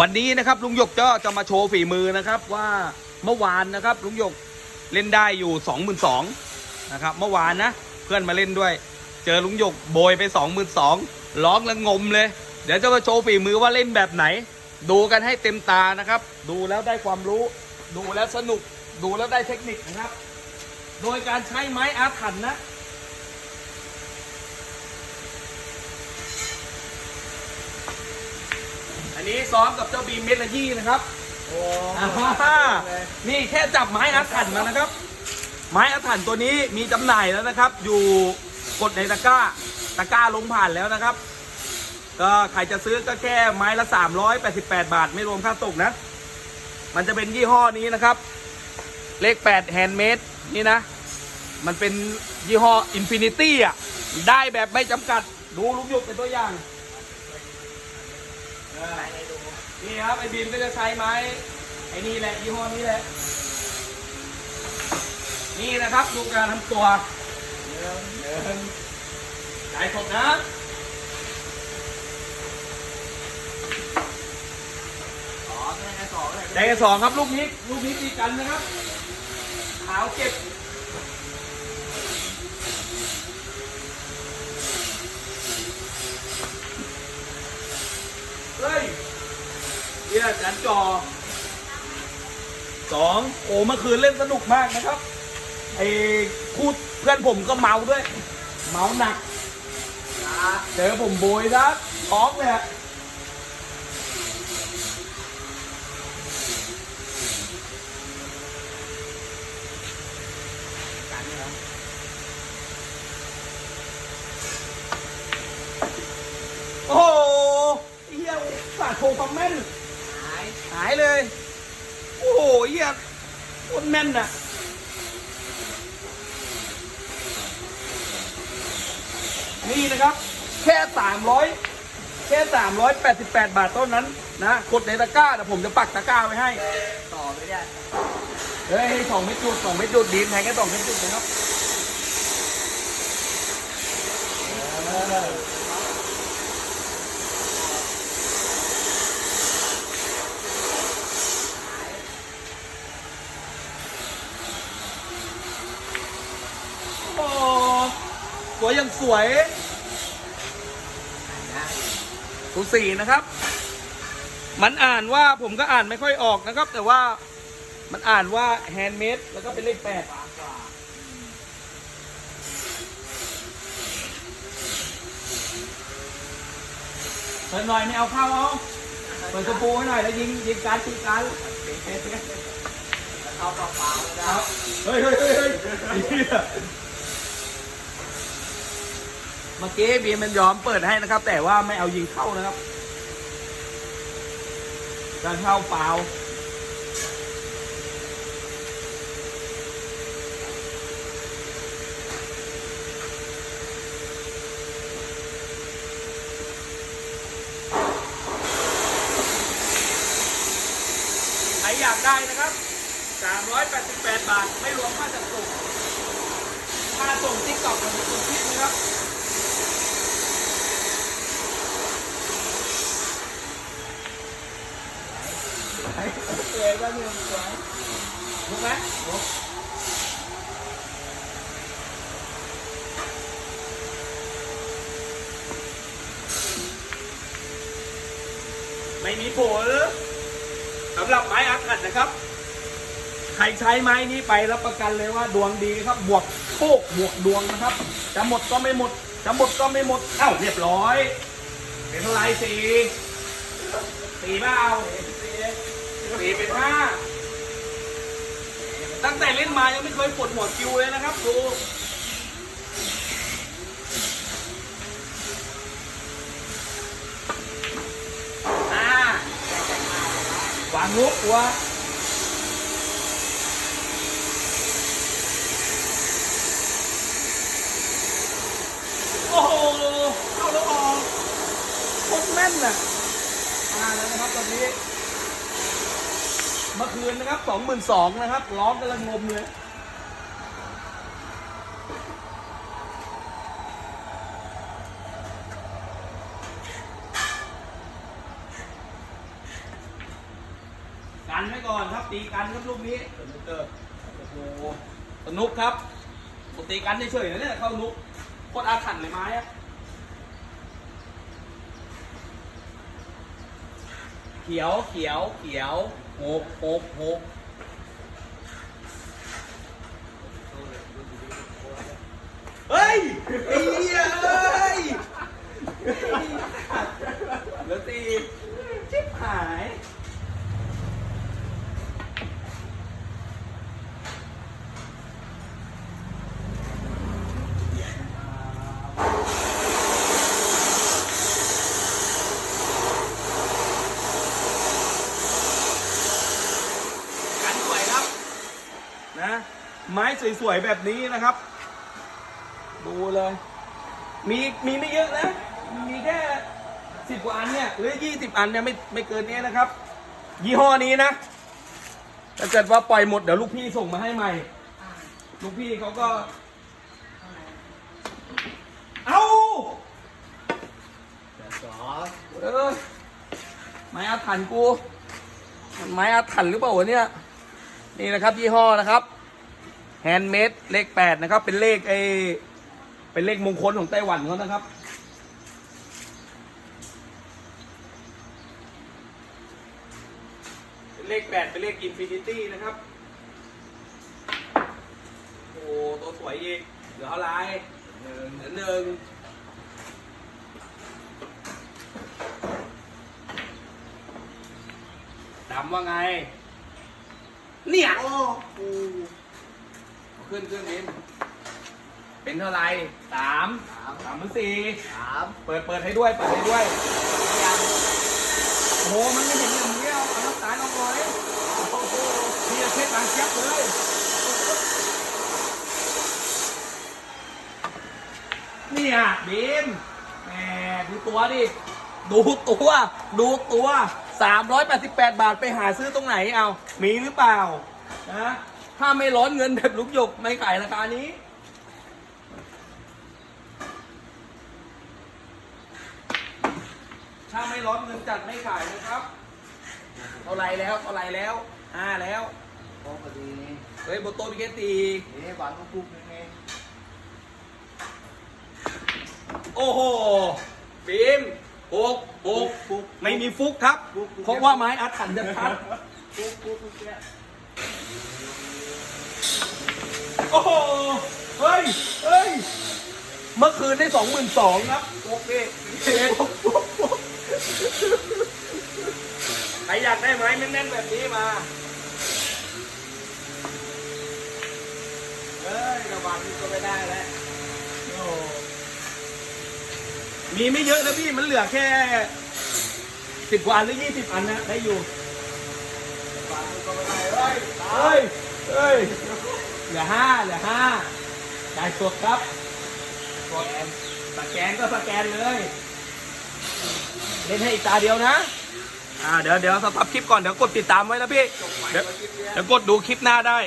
วันนี้นะครับลุงหยกก็จะมาโชว์ฝีมือนะครับว่าเมื่อวานนะครับลุงหยกเล่นได้อยู่ 2 2 0 0 0นะครับเมื่อวานนะเพื่อนมาเล่นด้วย เจอลุงหยกโบยไป 2 2 0 0 0ร้องแล้วงมเลย เดี๋ยวจะมาโชว์ฝีมือว่าเล่นแบบไหน ดูกันให้เต็มตานะครับ ดูแล้วได้ความรู้ ดูแล้วสนุกดูแล้วได้เทคนิคนะครับ โดยการใช้ไม้อาถรรพ์นะ อันนี้ซ้อมกับเจ้าบีมเมทละยี่นะครับโอ้อ่านี่แค่จับไม้อาถรรพ์มานะครับ ไม้อาถรรพ์ตัวนี้มีจำหน่ายแล้วนะครับ อยู่กดในตะกร้า ตะกร้าลงผ่านแล้วนะครับ ก็ใครจะซื้อก็แค่ไม้ละ 388 บาท ไม่รวมค่าตกนะ มันจะเป็นยี่ห้อนี้นะครับ เลข8 handmade นี่นะ มันเป็นยี่ห้อ Infinity อะ ได้แบบไม่จำกัด ดูลูกยุกเป็นตัวอย่าง นี่ครับไอ้บีมก็จะใช้ไม้ไอ้นี่แหละยี่ห้อนี้แหละ นี่นะครับดูการทำตัวเดินเดินจ่ายสดนะสองได้แค่สองเลยได้แค่สองครับลูกนี้ลูกนี้ตีกันนะครับขาวเก็บเฮ้ย เยี่ยจันจอสองโอ้เมื่อคืนเล่นสนุกมากนะครับไอ้คู่เพื่อนผมก็เมาด้วย เมาหนักเจอผมโบยนะท้องเลยอะกันเหรอโอ้โหไอ้เฮียสาดโชว์ความแม่นายหายเลย โอ้โหเฮียโคตรแม่นน่ะนี่นะครับ แค่สามร้อยแค่สามร้อยแปดสิบแปดบาทต้นนั้นนะ กดในตะกร้าแต่ผมจะปักตะกร้าไว้ให้ ต่อไปได้เฮ้ยสองเม็ดจุดสองเม็ดจุดดีมแทงแค่สองเม็ดจุดนะครับ โอ้ สวยยังสวยนะสูสีนะครับ มันอ่านว่าผมก็อ่านไม่ค่อยออกนะครับ แต่ว่ามันอ่านว่าแฮนด์เมดแล้วก็เป็นเลขแปดบางกว่าเปิดหน่อยไม่เอาเข้าเอาเปิดกระโปรงให้หน่อยแล้วยิงยิงการตีการเข้าเปล่าๆเลยนะเฮ้ยเฮ้ยเฮ้ย เมื่อกี้บีมันยอมเปิดให้นะครับ แต่ว่าไม่เอายิงเข้านะครับการเข้าเปล่าใครอยากได้นะครับ 388 บาท ไม่รวมค่าจัดส่ง ค่าส่งที่กล่องมันเป็นคิดนะครับ เจ๊ก็มีสวยถูกไหมไม่มีผลสำหรับไม้อาถรรพ์นะครับ ใครใช้ไม้นี้ไปรับประกันเลยว่าดวงดีครับ บวกโชคบวกดวงนะครับ จะหมดก็ไม่หมด จะหมดก็ไม่หมด เอ้าเรียบร้อย เป็นเท่าไรสีสีเปล่า สี่เป็นห้าตั้งแต่เล่นมายังไม่เคยปวดหัวคิวเลยนะครับดูอาวางลุกวะโอ้โหเข้าแล้วออกโคตรแม่นน่ะมาแล้วนะครับตอนนี้ เมื่อคืนนะครับสองหมื่นสองนะครับร้องกำลังงมเลยฝไว้ก่อนครับตีกันครับลูกนี้เออโอ้โหสนุกครับตีกันเฉยๆนะเนี่ยเข้านุกโคตรอาถรรพ์เลยไม้อะเขียวเขียวเขียว หกหกหกเฮ้ยไอ้เหี้ยเอ้ย แล้วตีชิบหาย กันสวยครับ นะ ไม้สวยๆแบบนี้นะครับ ดูเลย มีมีไม่เยอะนะ มีแค่สิบกว่าอันเนี่ยหรือยี่สิบอันเนี่ยไม่ไม่เกินเนี้ยนะครับ ยี่ห้อนี้นะถ้าเกิดว่าปล่อยหมดเดี๋ยวลูกพี่ส่งมาให้ใหม่ ลูกพี่เขาก็ เอาสองเออไม้อาถรรพ์กู มันไม้อาถรรพ์หรือเปล่าวะเนี่ย นี่นะครับยี่ห้อนะครับ แฮนด์เมดเลขแปดนะครับ เป็นเลขไอเป็นเลขมงคลของไต้หวันเขานะครับ เลขแปดเป็นเลขอินฟินิตี้นะครับ โอ้ตัวสวยอีกเหลือเท่าไรหนึ่งเหลือหนึ่งดำว่าไง เนี่ยโอ้ โหขึ้นขึ้นนินเป็นเท่าไหรสามสามสามหรือสี่สามเปิดเปิดให้ด้วยเปิดให้ด้วยยังโอ้โหมันไม่เห็นอย่างนี้เอาเอาน้ำตาลเอาไว้โอ้โหพี่จะเช็ดบางเจี๊ยบเลยเนี่ยบีมแหมดูตัวดิดูตัวดูตัว 388 บาทไปหาซื้อตรงไหนเอา มีหรือเปล่านะ ถ้าไม่ร้อนเงินแบบลูกหยกไม่ขายราคานี้ ถ้าไม่ร้อนเงินจัดไม่ขายนะครับเท่าไรแล้วเท่าไรแล้วห้าแล้วโอ้พอดีนี่เฮ้ยโบโตบิเกตตีนี่หวานกุ๊กกุ๊กนึงนี่โอ้โหบีมปุกปุกปุกไม่มีฟุกครับเพราะว่าไม้อัดขันจะทัดกุ๊กกุ๊กกุ๊กเนี่ย โอ้โห เฮ้ย เฮ้ย เมื่อคืนได้สองหมื่นสองครับกุ๊กนี่ใครอยากได้ไม้แน่นๆแบบนี้มา เอ้ยระวังนี่ก็ไม่ได้แล้วโอ้มีไม่เยอะนะพี่มันเหลือแค่สิบกว่าอันหรือยี่สิบอันนะได้อยู่ระวังนี่ก็ไม่ได้เฮ้ย เฮ้ย เหลือห้าเหลือห้าจ่ายสดครับกดสแกนก็สแกนเลย เล่นให้อีกตาเดียวนะ อ่าเดี๋ยวเดี๋ยวสต็อปคลิปก่อนเดี๋ยวกดติดตามไว้นะพี่ เดี๋ยวเดี๋ยวกดดูคลิปหน้าได้